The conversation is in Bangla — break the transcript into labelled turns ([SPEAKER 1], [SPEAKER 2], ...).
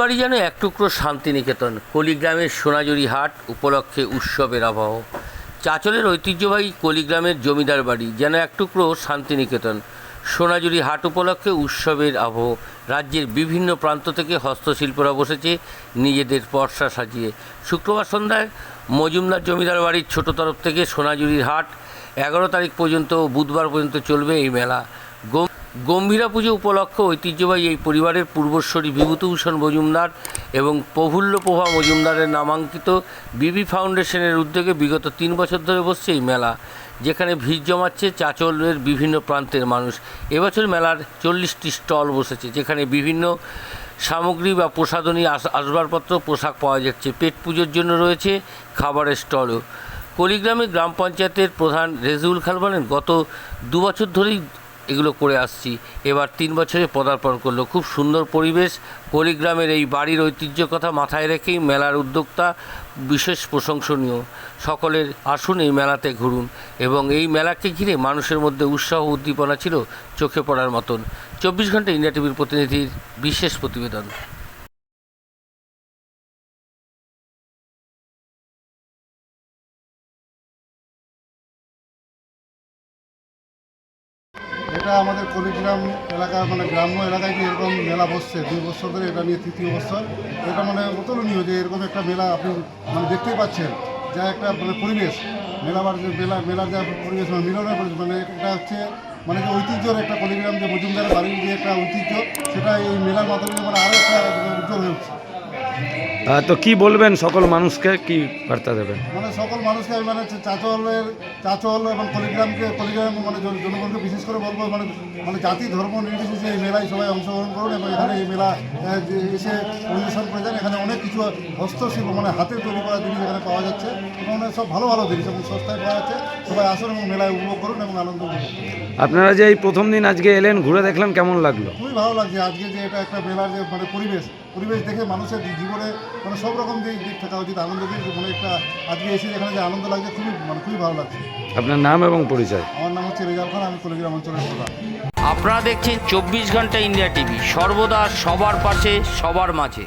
[SPEAKER 1] বাড়ি যেন এক টুকরো শান্তিনিকেতন, কলিগ্রামের সোনাজুরি হাট উপলক্ষে উৎসবের আবহ। চাচলের ঐতিহ্যবাহী কলিগ্রামের জমিদার বাড়ি যেন এক টুকরো শান্তিনিকেতন সোনাজুরি হাট উপলক্ষে উৎসবের আবহ। রাজ্যের বিভিন্ন প্রান্ত থেকে হস্তশিল্পরা বসেছে নিজেদের পর্সা সাজিয়ে। শুক্রবার সন্ধ্যায় মজুমদার জমিদার বাড়ির ছোট তরফ থেকে সোনাঝুরির হাট এগারো তারিখ পর্যন্ত বুধবার পর্যন্ত চলবে এই মেলা। গম্ভীরা পুজো উপলক্ষে ঐতিহ্যবাহী এই পরিবারের পূর্বশ্বরী বিভূতিভূষণ মজুমদার এবং প্রফুল্ল প্রভা মজুমদারের নামাঙ্কিত বিবি ফাউন্ডেশনের উদ্যোগে বিগত তিন বছর ধরে বসছে এই মেলা, যেখানে ভিড় জমাচ্ছে চাচলের বিভিন্ন প্রান্তের মানুষ। এবছর মেলার চল্লিশটি স্টল বসেছে, যেখানে বিভিন্ন সামগ্রী বা প্রসাধনী আস- আসবাবপত্র, পোশাক পাওয়া যাচ্ছে। পেট পুজোর জন্য রয়েছে খাবারের স্টলও। কলিগ্রামে গ্রাম পঞ্চায়েতের প্রধান রেজিউল খান বলেন, গত দু বছর ধরেই এগুলো করে আসছি। এবার তিন বছরে পদার্পণ করল। খুব সুন্দর পরিবেশ। কলিগ্রামের এই বাড়ির ঐতিহ্য কথা মাথায় রেখেই মেলার উদ্যোক্তা বিশেষ প্রশংসনীয়। সকলের আসুন এই মেলাতে ঘুরুন এবং এই মেলাকে ঘিরে মানুষের মধ্যে উৎসাহ উদ্দীপনা ছিল চোখে পড়ার মতন। চব্বিশ ঘণ্টা ইন্ডিয়া টিভির প্রতিনিধির বিশেষ প্রতিবেদন।
[SPEAKER 2] এটা আমাদের কলিগ্রাম এলাকা মানে গ্রাম্য এলাকায় যে এরকম মেলা বসছে দুই বছর ধরে এটা নিয়ে তৃতীয় বছর এটা মানে অতুলনীয় যে এরকম একটা মেলা আপনি মানে দেখতেই পাচ্ছেন যা একটা মানে পরিবেশ মেলাবার যে মেলা মেলার যা পরিবেশ মানে মিলনের পরিবেশ, মানে এটা হচ্ছে মানে যে ঐতিহ্যর একটা কলিগ্রাম যে মজুমদারের বাড়ির যে একটা ঐতিহ্য সেটা এই মেলার মাধ্যমে মানে আরও একটা উজ্জ্বল হয়ে উঠছে।
[SPEAKER 3] তো কি বলবেন সকল মানুষকে? কি বার্তা দেবেন?
[SPEAKER 2] মানে সকল মানুষকে মানে চাচলের চাচল এবং কলিগ্রামকে কলিগ্রাম মানে জনগণকে বিশেষ করে বলব মানে মানে জাতি, ধর্ম নির্বিশেষে এই মেলায় সবাই অংশগ্রহণ করুন এবং এখানে এই মেলা এসে পরিবেশন করে যান। এখানে অনেক কিছু হস্তশিল্প মানে হাতে তৈরি করা জিনিস এখানে পাওয়া যাচ্ছে এবং অনেক সব ভালো ভালো জিনিস এবং সস্তায় পাওয়া যাচ্ছে। সবাই আসুন এবং মেলায় উপভোগ করুন এবং আনন্দ করুন।
[SPEAKER 3] আপনারা যে এই প্রথম দিন আজকে এলেন ঘুরে দেখলেন কেমন লাগল?
[SPEAKER 2] খুবই ভালো লাগছে। আজকে যে এটা একটা মেলার যে মানে পরিবেশ পরিবেশ দেখে মানুষের জীবনে মানে সব রকম দিক দিক থাকা উচিত আনন্দ দিক মানে একটা আজকে এসে যেখানে যে আনন্দ লাগছে খুবই মানে খুবই ভালো লাগছে।
[SPEAKER 3] আপনার নাম এবং পরিচয়?
[SPEAKER 2] আমার নাম হচ্ছে রেজাল খান আমি কলিগ্রাম অঞ্চলের প্রধান।
[SPEAKER 1] আপনারা দেখছেন চব্বিশ ঘণ্টা ইন্ডিয়া টিভি সর্বদা সবার পাশে সবার মাঝে।